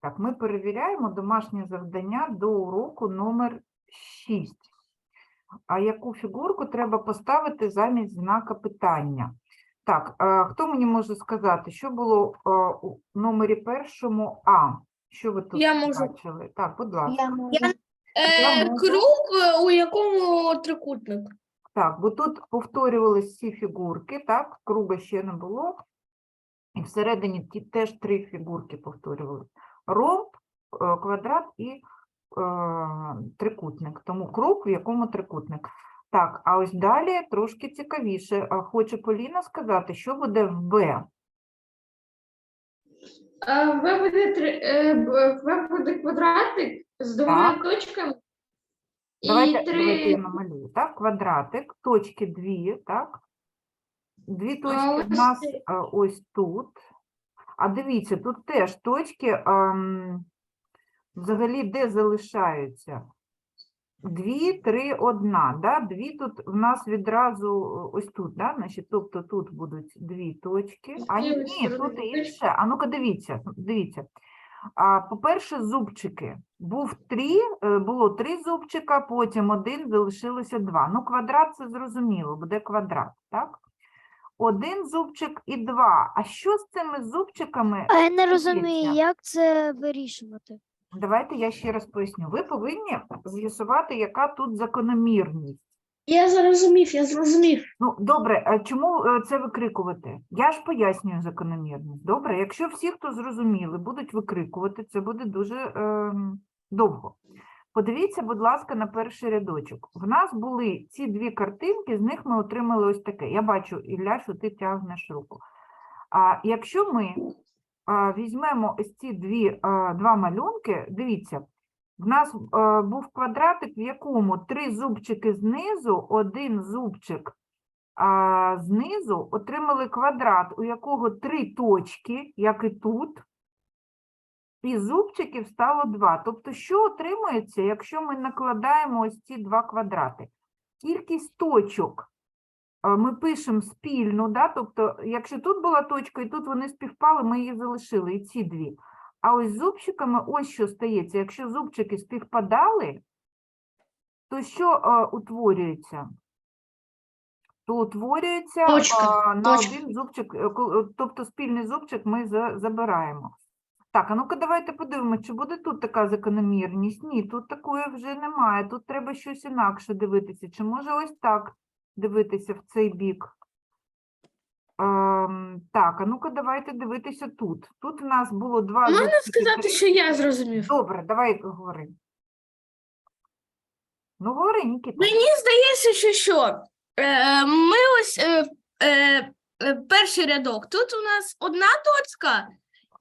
Так, ми перевіряємо домашнє завдання до уроку номер 6. А яку фігурку треба поставити замість знака питання? Так, а, хто мені може сказати, що було а, у номері першому А? Що ви тут Я можу. бачили? Так, будь ласка. Я можу. Е, можу. круг, е, у якому трикутник. Так, бо тут повторювалися всі фігурки, так, круга ще не було. І всередині ті теж три фігурки повторювалися. Ромб, е, квадрат і е, трикутник. Тому круг, в якому трикутник. Так, а ось далі трошки цікавіше. Хоче Поліна сказати, що буде в Б. В буде три е, В буде квадратик з двома Так. точками. Давайте, і давайте три. я намалюю. Так, квадратик, точки дві, так? Дві точки ось нас ось тут. А дивіться, тут теж точки ам, взагалі де залишаються? Дві, три, одна. Да? Дві тут в нас відразу ось тут, да? Значить, тобто тут будуть дві точки. А ні, ні, тут інше. А ну-ка дивіться, дивіться. А, по-перше, зубчики. Був три, е, було три зубчика, потім один, залишилося два. Ну, квадрат це зрозуміло, буде квадрат, так? Один зубчик і два. А що з цими зубчиками? А я не розумію, як це вирішувати. Давайте я ще раз поясню. Ви повинні з'ясувати, яка тут закономірність. Я зрозумів, я зрозумів. Ну, добре, а чому е, це викрикувати? Я ж пояснюю закономірність. Добре, якщо всі, хто зрозуміли, будуть викрикувати, це буде дуже ем, довго. Подивіться, будь ласка, на перший рядочок. В нас були ці дві картинки, з них ми отримали ось таке. Я бачу, Ілля, що ти тягнеш руку. А якщо ми візьмемо ось ці дві, два малюнки, дивіться, в нас був квадратик, в якому три зубчики знизу, один зубчик знизу отримали квадрат, у якого три точки, як і тут, і зубчиків стало два. Тобто, що отримується, якщо ми накладаємо ось ці два квадрати? Кількість точок ми пишемо спільну, да? тобто, якщо тут була точка, і тут вони співпали, ми її залишили, і ці дві. А ось з зубчиками ось що стається. Якщо зубчики співпадали, то що е, утворюється? То утворюється Точка, а, на точка. один зубчик, е, е, тобто спільний зубчик ми забираємо. Так, а ну-ка давайте подивимося, чи буде тут така закономірність? Ні, тут такої вже немає. Тут треба щось інакше дивитися. Чи може ось так дивитися в цей бік? Ем, так, а ну-ка давайте дивитися тут. Тут у нас було два Можна зубчики, сказати, три- що я зрозумів. Добре, давай говори. Ну, говори, Нікіта. Мені здається, що що е, ми ось е, е, е, перший рядок. Тут у нас одна точка.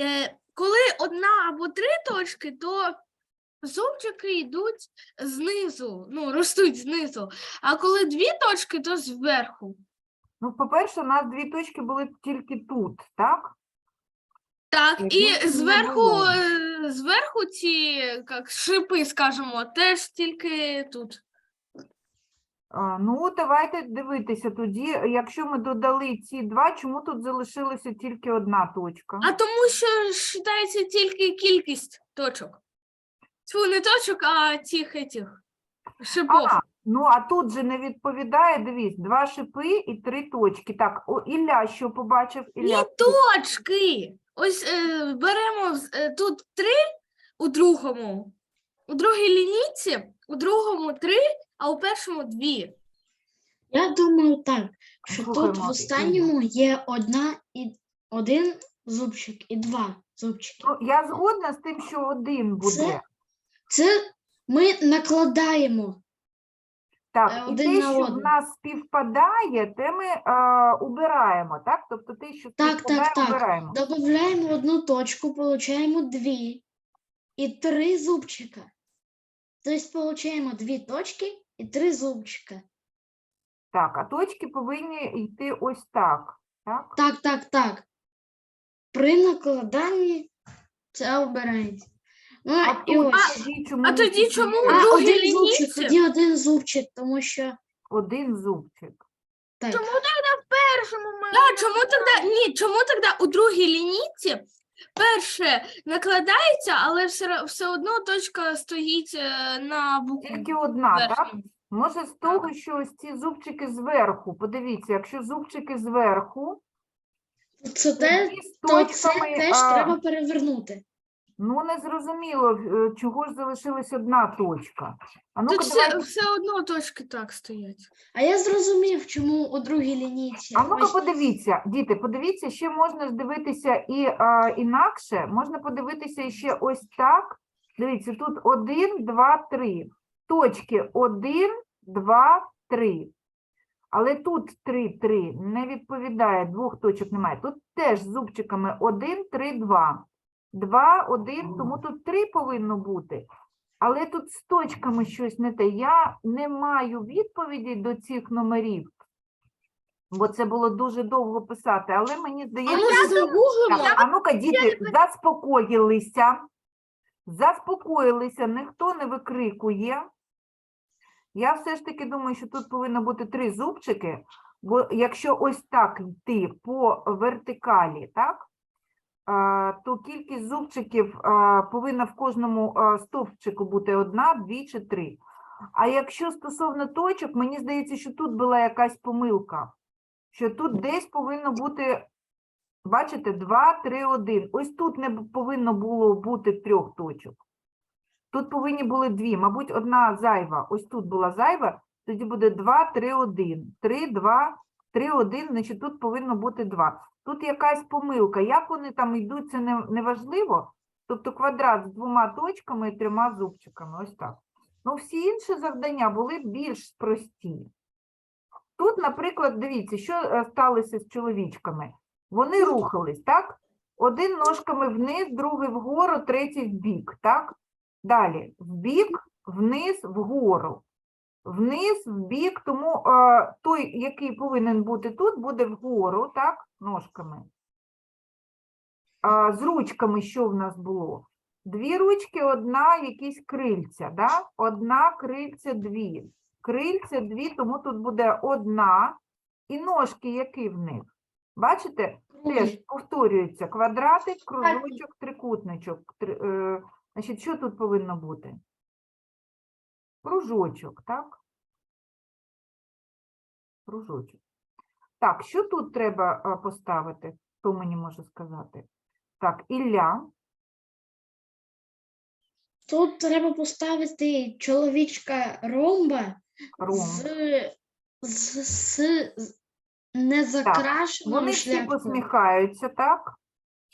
Е, коли одна або три точки, то зубчики йдуть знизу, ну, ростуть знизу. А коли дві точки, то зверху. Ну, по-перше, у нас дві точки були тільки тут, так? Так, Як і не зверху, було. е, зверху ці як шипи, скажімо, теж тільки тут. А, ну, давайте дивитися тоді, якщо ми додали ці два, чому тут залишилася тільки одна точка? А тому що вважається тільки кількість точок. Тьфу, не точок, а цих этих шипов. А, ну, а тут же не відповідає, дивись, два шипи і три точки. Так, о, Ілля що побачив? Ілля, Ні, точки. Ось е, беремо з- е, тут три у другому, у другій лінійці, у другому три, а у першому дві. Я думаю так, що тут в останньому є одна і один зубчик і два зубчики. ну, я згодна з тим, що один буде. Це- Це ми накладаємо. Так, Е, і один те, на що в один. нас співпадає, те ми е, убираємо, так? Тобто те, що Так, співпадає, так, так. убираємо. Додаємо одну точку, получаємо дві і три зубчика. Тобто получаємо дві точки і три зубчика. Так, а точки повинні йти ось так. Так? Так, так, так. При накладанні це обирається. Ну, А і тут ось. тоді чому а тоді чому у А, другій один зубчик, лінійці? тоді один зубчик, тому що один зубчик? так. Першому ми... Да, чому тоді, ні, чому тоді у другій лінійці перше накладається, але все, все одно точка стоїть е, на букву. Тільки одна, так? верхню. Може, з того, що ось ці зубчики зверху. Подивіться, якщо зубчики зверху, Це те, то це теж а, треба перевернути. Ну не зрозуміло, е, чого ж залишилась одна точка. А ну-ка, Тут все, давайте, все одно точки так стоять. А я зрозумів, чому у другій лінійці. а ну-ка ось подивіться, діти, подивіться, ще можна ж дивитися і а, інакше, можна подивитися ще ось так. Дивіться, тут 1, 2, 3. Точки 1, 2, 3. Але тут 3, 3 не відповідає, двох точок немає. Тут теж з зубчиками 1, 3, 2. 2, 1, тому тут 3 повинно бути. Але тут з точками щось не те. Я не маю відповіді до цих номерів, бо це було дуже довго писати, але мені здається, так, а ну-ка, діти, заспокоїлися. Заспокоїлися, ніхто не викрикує. Я все ж таки думаю, що тут повинно бути три зубчики, бо якщо ось так йти по вертикалі, так, то кількість зубчиків повинна в кожному стовпчику бути одна, дві чи три. А якщо стосовно точок, мені здається, що тут була якась помилка, що тут десь повинно бути Бачите, 2, 3, 1. Ось тут не повинно було бути трьох точок. Тут повинні були дві, мабуть, одна зайва. Ось тут була зайва, тоді буде 2, 3, 1. 3, 2, 3, 1, значить тут повинно бути 2. Тут якась помилка. Як вони там йдуть, це не, не важливо. Тобто квадрат з двома точками і трьома зубчиками. Ось так. Ну, всі інші завдання були більш прості. Тут, наприклад, дивіться, що е, сталося з чоловічками. Вони рухались, так? Один ножками вниз, другий вгору, третій вбік, так? Далі вбік, вниз, вгору. Вниз, вбік, тому е, той, який повинен бути тут, буде вгору, так? Ножками. А, з ручками що в нас було? Дві ручки, одна якісь крильця, да? Одна крильця, дві. Крильця, дві, тому тут буде одна. І ножки, які в них? Бачите? Теж повторюється квадратик, кружочок, трикутничок. Три, е, значить, що тут повинно бути? Кружочок, так? Кружочок. Так, що тут треба поставити? Хто мені може сказати? Так, Ілля. Тут треба поставити чоловічка ромба Ром. з, з, з, з незакрашеною Вони всі посміхаються, так?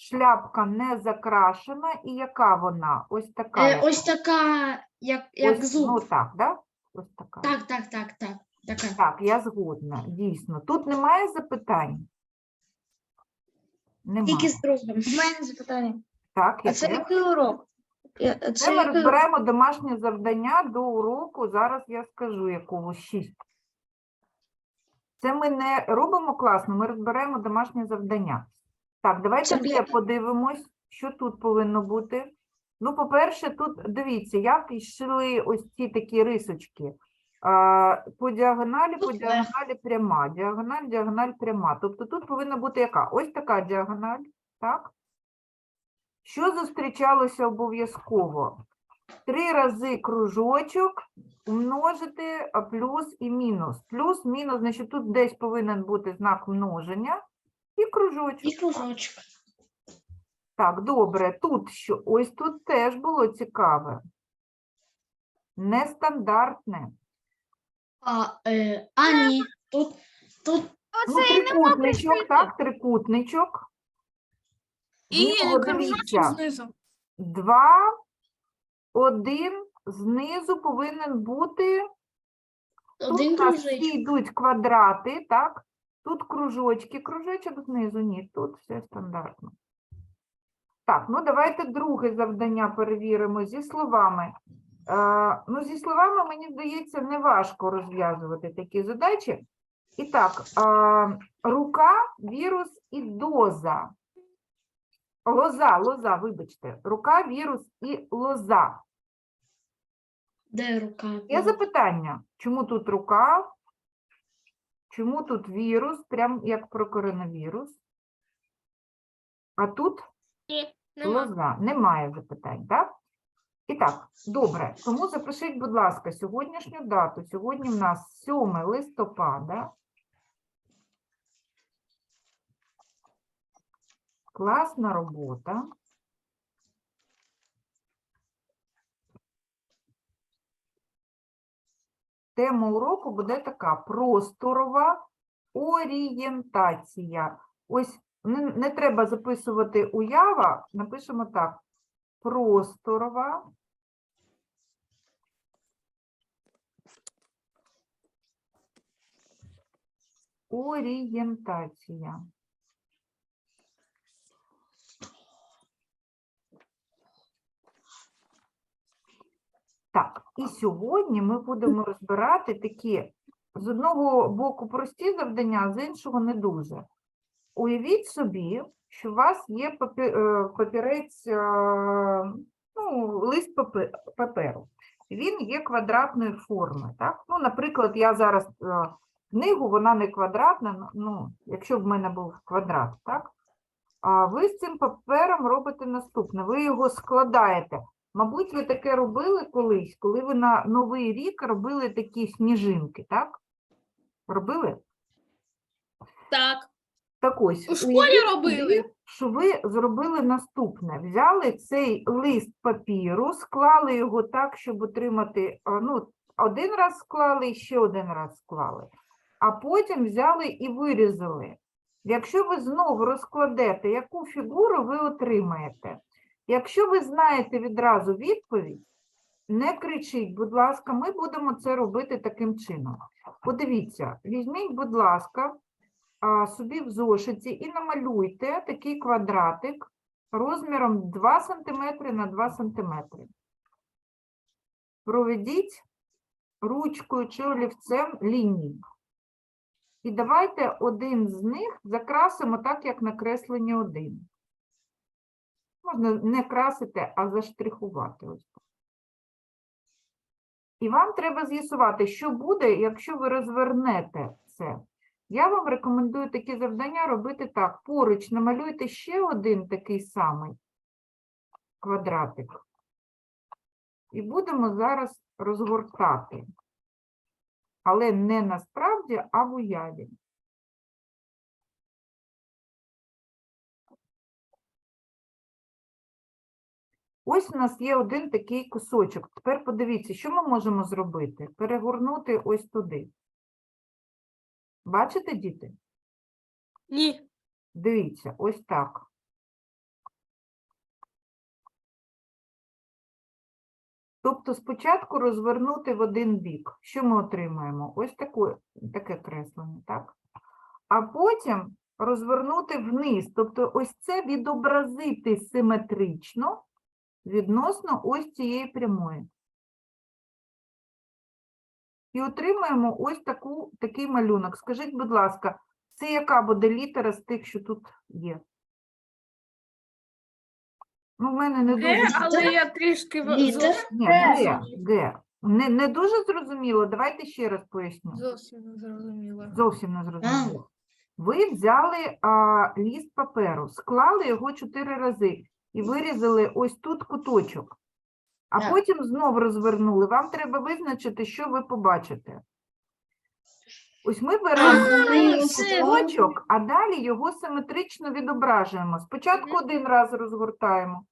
Шляпка не закрашена. І яка вона? Ось така. Е, ось така, як, як Ось, зуб. Ну так, да? Ось така. Так, так, так, так. Така. Так, я згодна, дійсно. Тут немає запитань? Немає. Тільки з другом. У мене запитання. Так, А це який урок? Це Це ми який... розбираємо домашнє завдання до уроку. Зараз я скажу, якого 6. Це ми не робимо класно, ми розбираємо домашнє завдання. Так, давайте Це ще подивимось, що тут повинно бути. Ну, по-перше, тут дивіться, як йшли ось ці такі рисочки. А, По діагоналі, по Тут діагоналі пряма, діагональ, діагональ пряма. Тобто тут повинна бути яка? Ось така діагональ, так? Що зустрічалося обов'язково? Три рази кружочок умножити а, плюс і мінус. Плюс, мінус, значить тут десь повинен бути знак множення і кружочок. І кружочок. Так, добре. Тут що? Ось тут теж було цікаве. Нестандартне. А, е, а ні, тут, тут Ну, трикутничок, так, трикутничок. І кружочок дивіться, знизу. Два, один, знизу повинен бути. один Тут у нас всі йдуть квадрати, так? Тут кружочки, кружочок знизу, ні, тут все стандартно. Так, ну давайте друге завдання перевіримо зі словами. Е, ну, зі словами, мені здається, не важко розв'язувати такі задачі. І так, е, рука, вірус і доза. Лоза, лоза, вибачте. Рука, вірус і лоза. Де рука? Є запитання, чому тут рука? Чому тут вірус, прям як про коронавірус? А тут Нема. Лоза. Немає запитань, так? І так, добре. Тому запишіть, будь ласка, сьогоднішню дату. Сьогодні в нас 7 листопада. Класна робота. Тема уроку буде така: просторова орієнтація. Ось не, не треба записувати уява, напишемо так: просторова. Орієнтація. Так, і сьогодні ми будемо розбирати такі з одного боку прості завдання, з іншого не дуже. Уявіть собі, що у вас є е, папірець, е, ну, лист папе- паперу. Він є квадратної форми. Так? Ну, наприклад, я зараз е, книгу, вона не квадратна, ну, якщо б в мене був квадрат, так? А ви з цим папером робите наступне: ви його складаєте. Мабуть, ви таке робили колись, коли ви на Новий рік робили такі сніжинки, так? Робили? Так. Так ось, У школі робили. що ви зробили наступне: взяли цей лист папіру, склали його так, щоб отримати, ну, один раз склали і ще один раз склали, а потім взяли і вирізали. Якщо ви знову розкладете, яку фігуру ви отримаєте? Якщо ви знаєте відразу відповідь, не кричіть, будь ласка, ми будемо це робити таким чином. Подивіться, візьміть, будь ласка, собі в зошиті і намалюйте такий квадратик розміром 2 см на 2 см. Проведіть ручкою чи олівцем лінії. І давайте один з них закрасимо так, як накреслені один. Можна не красити, а заштрихувати. І вам треба з'ясувати, що буде, якщо ви розвернете це. Я вам рекомендую такі завдання робити так. Поруч намалюйте ще один такий самий квадратик. І будемо зараз розгортати. Але не насправді, а в уяві. Ось у нас є один такий кусочок. Тепер подивіться, що ми можемо зробити? Перегорнути ось туди. Бачите, діти? Ні. Дивіться, ось так. Тобто спочатку розвернути в один бік. Що ми отримаємо? Ось таке, таке креслення, так? А потім розвернути вниз. Тобто ось це відобразити симетрично відносно ось цієї прямої. І отримаємо ось таку, такий малюнок. Скажіть, будь ласка, це яка буде літера з тих, що тут є? Ну, в мене не Г, дуже. але я трішки в- Літер. зовсім- Ні, Г, Г. Не, не дуже зрозуміло. Давайте ще раз поясню. зовсім не зрозуміла. Зовсім не зрозуміло. Ви взяли а, ліст паперу, склали його чотири рази і вирізали ось тут куточок. А Так. потім знов розвернули. Вам треба визначити, що ви побачите. Ось ми беремо цей це- куточок, а далі його симетрично відображуємо. Спочатку один раз розгортаємо.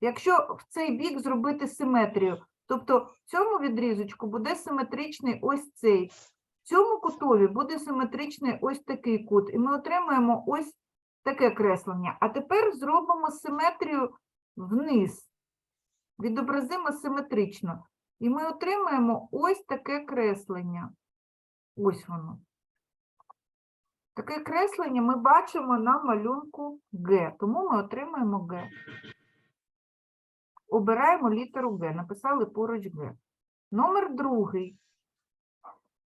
Якщо в цей бік зробити симетрію, тобто в цьому відрізочку буде симетричний ось цей, в цьому кутові буде симетричний ось такий кут, і ми отримаємо ось таке креслення. А тепер зробимо симетрію вниз, відобразимо симетрично, і ми отримаємо ось таке креслення. Ось воно. Таке креслення ми бачимо на малюнку Г, тому ми отримаємо Г. Обираємо літеру Г, написали поруч Г. Номер другий.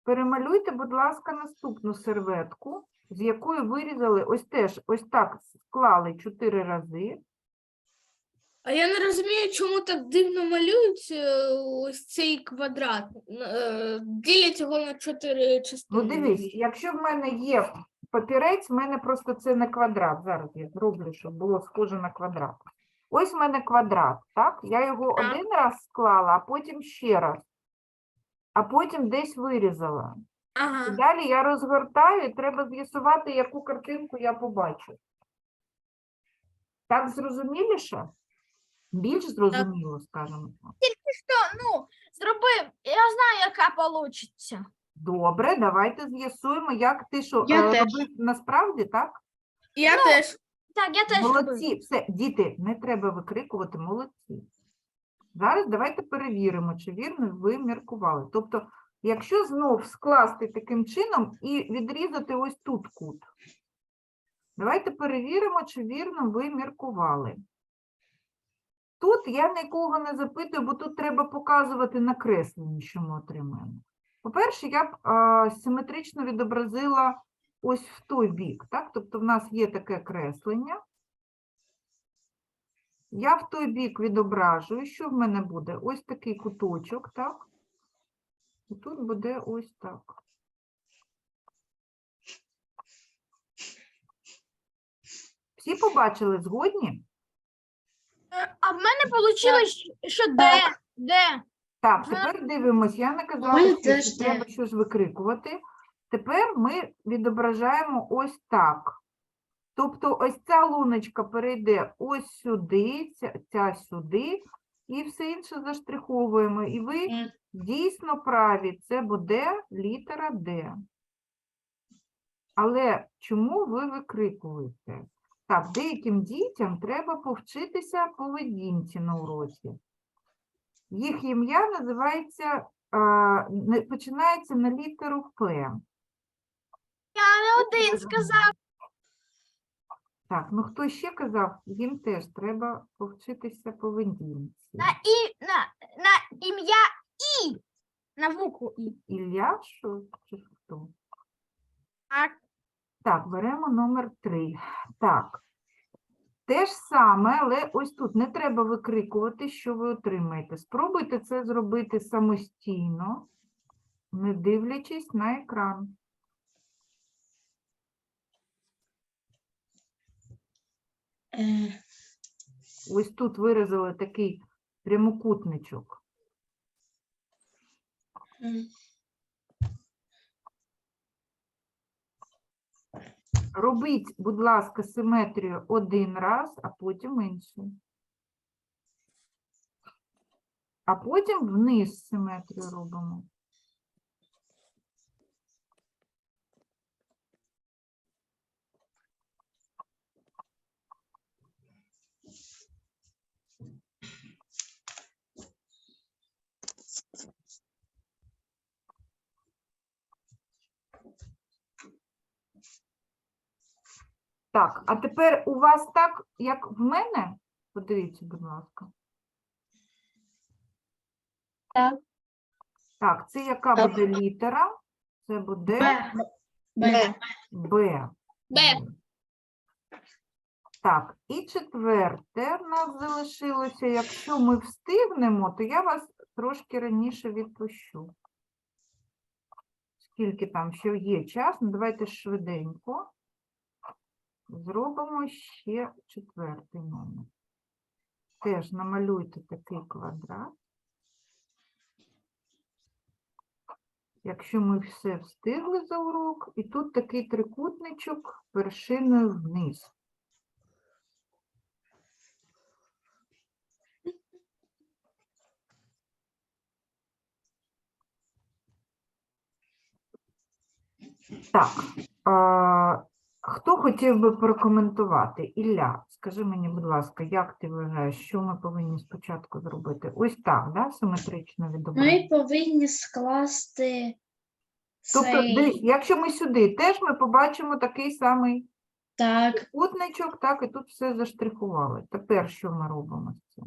Перемалюйте, будь ласка, наступну серветку, з якої вирізали ось теж ось так склали чотири рази. А я не розумію, чому так дивно малюють е, ось цей квадрат. Е, Ділять його на чотири частини. Ну, дивись, якщо в мене є папірець, в мене просто це не квадрат. Зараз я зроблю, щоб було схоже на квадрат. Ось в мене квадрат, так? Я його Так. один раз склала, а потім ще раз. А потім десь вирізала. І далі я розгортаю, і треба з'ясувати, яку картинку я побачу. Так зрозуміліше? Більш зрозуміло, скажімо так. Що, ну, зроби, я знаю, яка получиться. Добре, давайте з'ясуємо, як ти що Я е, теж. робив насправді, так? Я теж. Так, я теж робив. Молодці, все, діти, не треба викрикувати, молодці. Зараз давайте перевіримо, чи вірно ви міркували. Тобто, якщо знов скласти таким чином і відрізати ось тут кут. Давайте перевіримо, чи вірно ви міркували. Тут я нікого не запитую, бо тут треба показувати накреслення, що ми отримаємо. По-перше, я б а, симетрично відобразила ось в той бік. Так? Тобто в нас є таке креслення. Я в той бік відображую, що в мене буде? Ось такий куточок, так? І тут буде ось так. Всі побачили згодні? Е, А в мене вийшло, що де? Де? Так, тепер дивимось. Я не казала, мене що теж тут треба щось викрикувати. Тепер ми відображаємо ось так. Тобто ось ця луночка перейде ось сюди, ця, ця сюди, і все інше заштриховуємо. І ви дійсно праві, це буде літера Д. Але чому ви викрикуєте? Так, деяким дітям треба повчитися поведінці на уроці. Їх ім'я називається, починається на літеру П. Я не один сказав. Так, ну хто ще казав, їм теж треба повчитися поведінці. На і на, на ім'я І. На букву І. Ілля, що чи хто? Так. Так, беремо номер три. Так. Те ж саме, але ось тут не треба викрикувати, що ви отримаєте. Спробуйте це зробити самостійно, не дивлячись на екран. Ось тут виразили такий прямокутничок. Робіть, будь ласка, симетрію один раз, а потім інший. А потім вниз симетрію робимо. Так, а тепер у вас так, як в мене? Подивіться, будь ласка. Так. Так, це яка Так. буде літера? Це буде Б. Б. Б. Так, і четверте в нас залишилося. Якщо ми встигнемо, то я вас трошки раніше відпущу. Скільки там ще є час, ну давайте швиденько. Зробимо ще четвертий номер. Теж намалюйте такий квадрат. Якщо ми все встигли за урок, і тут такий трикутничок вершиною вниз. Так, хто хотів би прокоментувати? Ілля, скажи мені, будь ласка, як ти вважаєш, що ми повинні спочатку зробити? Ось так, да? симетрично відобразити? Ми повинні скласти Тобто, цей дивись, якщо ми сюди, теж ми побачимо такий самий так. кутничок, так, і тут все заштрихували. Тепер що ми робимо з цим?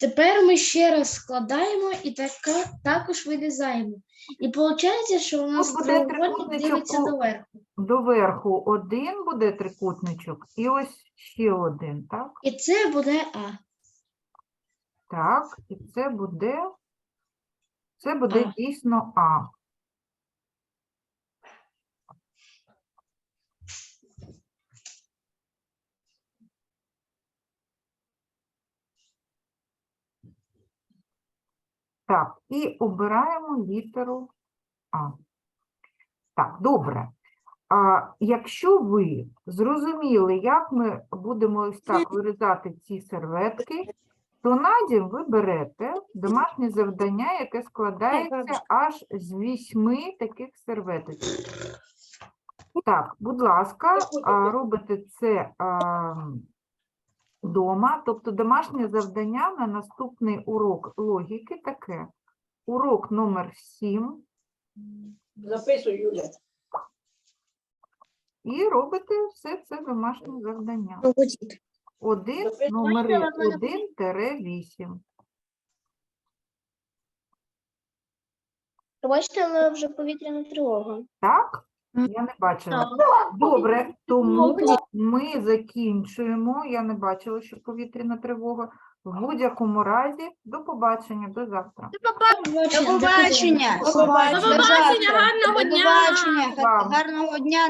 Тепер ми ще раз складаємо і така, також вирізаємо. І виходить, що у нас буде треугольник дивиться у- доверху. Доверху один буде трикутничок, і ось ще один, так? І це буде А. Так, і це буде, це буде А. дійсно А. Так, і обираємо літеру А. Так, добре. А якщо ви зрозуміли, як ми будемо ось так вирізати ці серветки, то на дім ви берете домашнє завдання, яке складається аж з вісьми таких серветочок. Так, будь ласка, робите це вдома. Тобто домашнє завдання на наступний урок логіки таке. Урок номер 7. Записуй, Юля. І робите все це домашнє завдання. Один, номери Можна мене 1-8. Бачите, але вже повітряна тривога. Так? Я не бачила. Добре, тому ми закінчуємо. Я не бачила, що повітряна тривога. В будь-якому разі, до побачення, до завтра. До побачення. До побачення, гарного До дня! побачення. Гарного дня.